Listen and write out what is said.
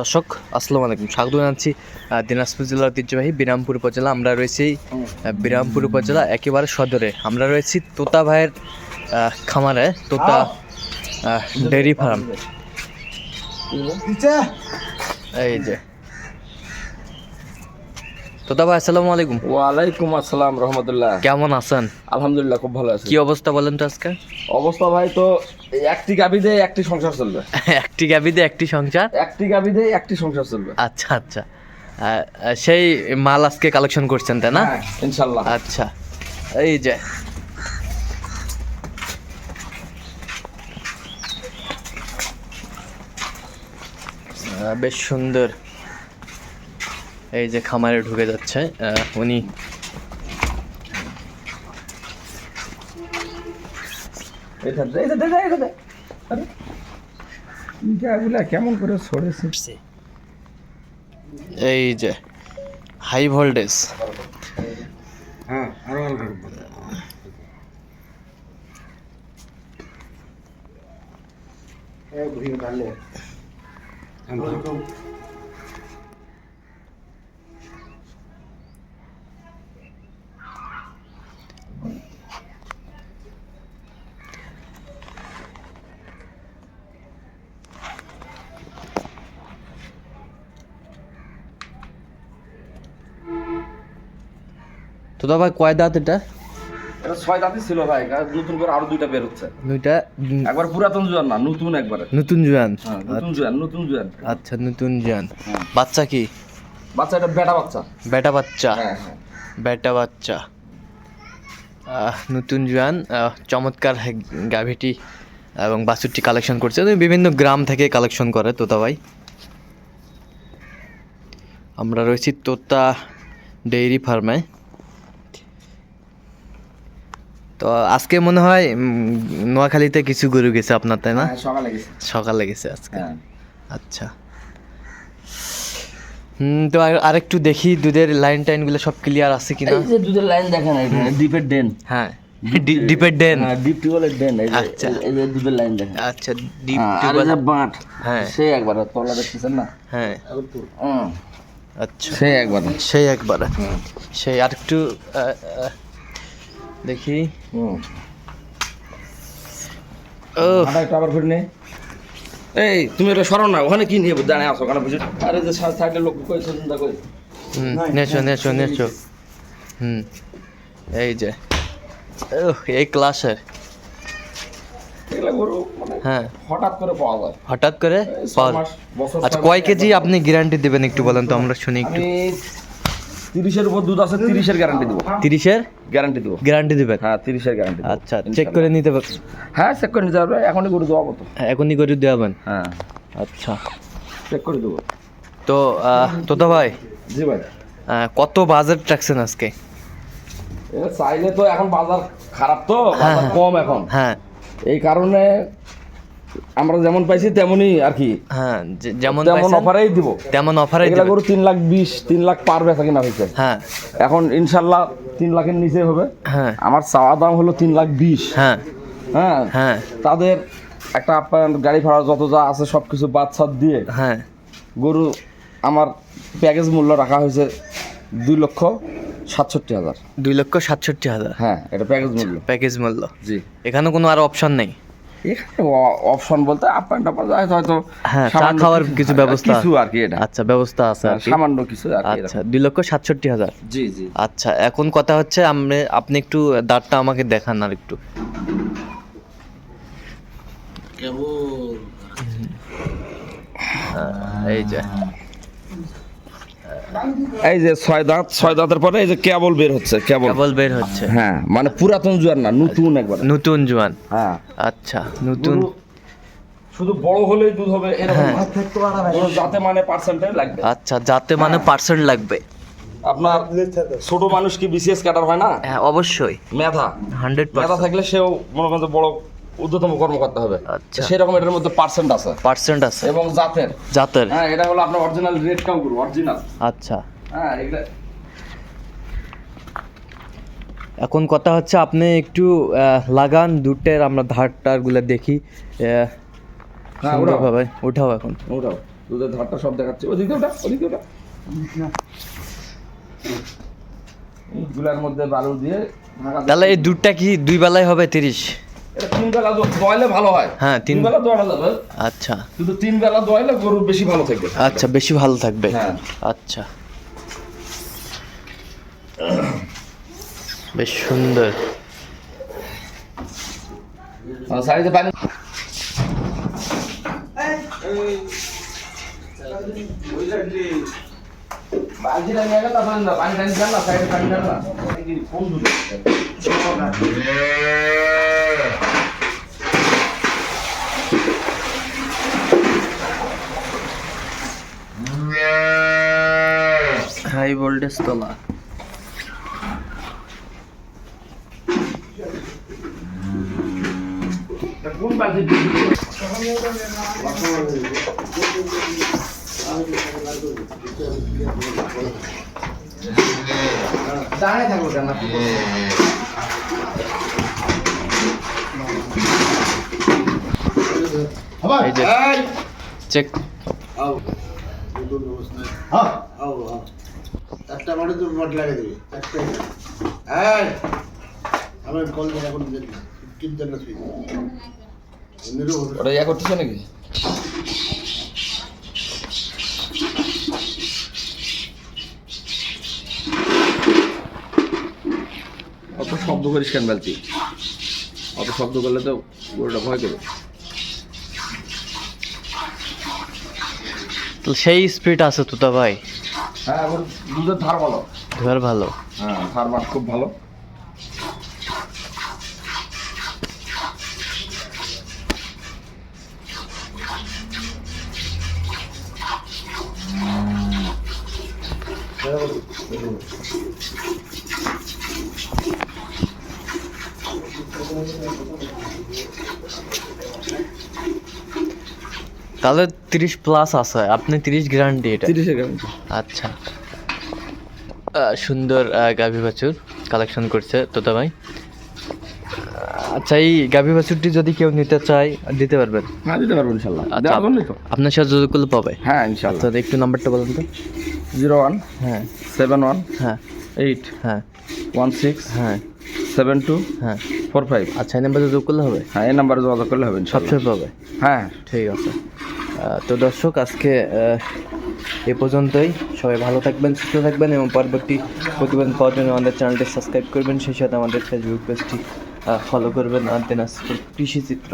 দর্শক আসসালামু আলাইকুম। স্বাগত জানাচ্ছি দিনাজপুর জেলার ঐতিহ্যবাহী বিরামপুর উপজেলা। আমরা রয়েছি বিরামপুর উপজেলা একেবারে সদরে। আমরা রয়েছি তোতা ভাইয়ের খামারে তোতা ডেয়ারি ফার্ম। এই যে। তোতা ভাই আসসালামু আলাইকুম। ওয়ালাইকুম আসসালাম রহমতুল্লাহ। কেমন আছেন? আলহামদুলিল্লাহ খুব ভালো আছি। কি অবস্থা বলেন তো আজকে? অবস্থা ভাই তো একটি গাবি একটি সংসার চলবে। একটি গাবিতে একটি সংসার? একটি গাবি একটি সংসার চলবে। আচ্ছা আচ্ছা। সেই মাল আজকে কালেকশন করছেন তাই না? হ্যাঁ, ইনশাল্লাহ আচ্ছা এই যে। বেশ সুন্দর। এই যে খামারে ঢুকে যাচ্ছে উনি কেমন করে ছড়েছে? এই যে হাই ভোল্টেজ হ্যাঁ আরও হালকা তো দাদা কয় দাঁত এটা? এটা ছয় দাঁতই ছিল ভাই নতুন করে আরও দুইটা বের হচ্ছে। দুইটা? একবার পুরাতন জোয়ান না নতুন একবারে। নতুন জোয়ান? হ্যাঁ নতুন জোয়ান নতুন জোয়ান। আচ্ছা নতুন জোয়ান। হ্যাঁ। বাচ্চা কি? বাচ্চা এটা বেটা বাচ্চা। বেটা বাচ্চা? হ্যাঁ বেটা বাচ্চা। নতুন জোয়ান চমৎকার গাভিটি এবং বাছুরটি কালেকশন করছে। বিভিন্ন গ্রাম থেকে কালেকশন করে তোতা ভাই। আমরা রয়েছি তোতা ডেইরি ফার্মে। তো আজকে মনে হয় নোয়াখালীতে কিছু গরু গেছে আপনার তাই না? হ্যাঁ, সকালে গেছে। সকালে গেছে আজকে। হ্যাঁ। আচ্ছা। হুম তো আর- আরেকটু দেখি দুধের লাইন টাইনগুলো সব ক্লিয়ার আছে কিনা? এই যে দুধের লাইন দেখেন এটা ডিপের ডেন হ্যাঁ। ডিপের ডেন হ্যাঁ ডিপ টিউবওয়েলের ডেন আচ্ছা। এই যে লাইন দেখেন। আচ্ছা ডিপ হ্যাঁ, আর বাঁট হ্যাঁ। সে একবার তলা দেখতেছেন না? হ্যাঁ। আচ্ছা। সে একবার। সেই একবার। সেই আরেকটু আহ, আহ, দেখি। আবার নে। এই তুমি এটা সরো না ওখানে কি নিয়ে দাঁড়ায় আসো ওখানে বুঝে আরে যে লোক কই চিন্তা কই হুম নেছো নেছো নেছো। হুম এই যে। এই ক্লাসের। মানে হ্যাঁ। হঠাৎ করে পাওয়া যায়। হঠাৎ করে পাওয়া আচ্ছা কয় কেজি আপনি গ্যারান্টি দেবেন একটু বলেন তো আমরা শুনি একটু। আমি তিরিশের উপর দুধ আছে তিরিশের গ্যারান্টি দেবো। তিরিশের? গ্যারান্টি দেবো। গ্যারান্টি দেবেন? হ্যাঁ তিরিশের গ্যারান্টি আচ্ছা চেক করে নিতে পার হ্যাঁ চেক করে নিতে পারবে। এখনই গরু দেওয়া তো এখনই করে দেওয়াবেন হ্যাঁ। আচ্ছা। চেক করে দেবো। তো তোতা ভাই জি ভাই। কত বাজেট রাখছেন আজকে? চাইলে তো এখন বাজার খারাপ তো হ্যাঁ, বাজার হ্যাঁ। কম এখন। হ্যাঁ। এই কারণে আমরা যেমন পাইছি তেমনই আর কি। হ্যাঁ যেমন তেমন অফারেই দিব। তেমন অফারে এগুলা গরু তিন লাখ বিশ তিন লাখ পার বেচা কিনা হয়েছে। হ্যাঁ। এখন ইনশাল্লাহ তিন লাখের নিচে হবে। হ্যাঁ। আমার চাওয়া দাম হলো তিন লাখ বিশ। হ্যাঁ। হ্যাঁ। হ্যাঁ। তাদের একটা আপ্যায়ন গাড়ি ভাড়া যত যা আছে সব কিছু বাদ সাদ দিয়ে হ্যাঁ। গরু আমার প্যাকেজ মূল্য রাখা হয়েছে দুই লক্ষ সাতষট্টি হাজার। দুই লক্ষ সাতষট্টি হাজার। হ্যাঁ এটা প্যাকেজ মূল্য। প্যাকেজ মূল্য। জি। এখানে কোনো আর অপশন নেই? এখানে অপশন বলতে আপ অ্যান্ড ডাউন যায় হয়তো হ্যাঁ চা খাওয়ার কিছু- হ্যাঁ, ব্যবস্থা। কিছু আর কি এটা। আচ্ছা ব্যবস্থা আছে আর সামান্য কিছু আর আচ্ছা দুই লক্ষ সাতষট্টি হাজার। জি জি। আচ্ছা এখন কথা হচ্ছে আমরা আপনি একটু দাঁতটা আমাকে দেখান আর একটু। আহ, এই যে। এই যে ছয় দাঁত ছয় দাঁতের পরে এই যে কেবল বের হচ্ছে কেবল। কেবল বের হচ্ছে। হ্যাঁ মানে পুরাতন জোয়ার না নতুন একবার। নতুন জোয়ান হ্যাঁ। আচ্ছা নতুন। শুধু বড় হলেই দুধ হবে এরকম যাতে মানে পার্সেন্টেজ লাগবে। আচ্ছা যাতে মানে পার্সেন্ট লাগবে। আপনার ছোট মানুষ কি বিসিএস ক্যাডার হয় না? হ্যাঁ অবশ্যই। মেধা। হান্ড্রেড মেধা থাকলে সেও মনে করেন বড় ঊর্ধ্বতম কর্মকর্তা হবে। আচ্ছা। সেরকম এটার মধ্যে পার্সেন্ট আছে। পার্সেন্ট আছে। এবং জাতের। জাতের। হ্যাঁ এটা হলো আপনার অরিজিনাল রেড কাউ গরু অরিজিনাল আচ্ছা। হ্যাঁ এগুলা এখন কথা হচ্ছে আপনি একটু লাগান দুটের আমরা ধারগুলো দেখি হ্যাঁ, সুন্দরভাবে উঠাও। এখন। ওটাও দুধের ধারটা সব দেখাচ্ছে। ওদিকে ওটা ওদিকে ওটা। গুলার মধ্যে বালু দিয়ে- তাহলে এই দুধটা কি দুই বেলায় হবে তিরিশ? এটা তিন বেলা দোয়াইলে ভালো হয়। হ্যাঁ, তিন- তিন বেলা দোয়ানো যাবে আচ্ছা। কিন্তু তিন বেলা দোয়াইলে গরু বেশি ভালো থাকবে। আচ্ছা বেশি ভালো থাকবে। হ্যাঁ। আচ্ছা। বেশ সুন্দর। সাইডে পানি টানি না, সাইডে পানি না। হাই ভোল্টেজ তোলা। কোন বালতির দাঁড়ায় থাকো কেন এই যে এই, চেক। একটা বাড়ি তো বট লাগিয়ে দিবি। একটা এই আমার কল এখন কিনতে না। তুই এমনিরও ওটা ইয়া করতেছে নাকি? অত শব্দ করিস কেন বালতি? অত শব্দ করলে তো গরুটা ভয় করবে সেই স্পিড আছে তোতা ভাই। হ্যাঁ এখন দুধের ধার ভালো। ধর ভালো। হ্যাঁ ধার মাস খুব ভালো। তাহলে তিরিশ প্লাস আছে। আপনি তিরিশ গ্যারান্টি এটা। তিরিশে আচ্ছা। সুন্দর গাভী বাছুর কালেকশন করছে তোতা ভাই। আচ্ছা এই গাভী বাছুরটি যদি কেউ নিতে চায় দিতে পারবেন? হ্যাঁ দিতে পারব ইনশাল্লাহ। আচ্ছা আপনার সাথে যোগাযোগ করলে পাবে? হ্যাঁ ইনশাল্লাহ। আচ্ছা একটু নাম্বারটা বলুন তো। জিরো ওয়ান হ্যাঁ। সেভেন ওয়ান হ্যাঁ। এইট হ্যাঁ। ওয়ান সিক্স হ্যাঁ। সেভেন টু হ্যাঁ। Four five. আচ্ছা এই নাম্বারে যোগ করলে হবে? হ্যাঁ এই নাম্বারে যোগাযোগ করলে হবে সবসময় পাবে? হ্যাঁ। ঠিক আছে। তো দর্শক, আজকে এ পর্যন্তই। সবাই ভালো থাকবেন, সুস্থ থাকবেন এবং পরবর্তী প্রতিবেদন পাওয়ার জন্য আমাদের চ্যানেলটি সাবস্ক্রাইব করবেন। সেই সাথে আমাদের ফেসবুক পেজটি ফলো করবেন। আর দিনাজপুর কৃষি চিত্র।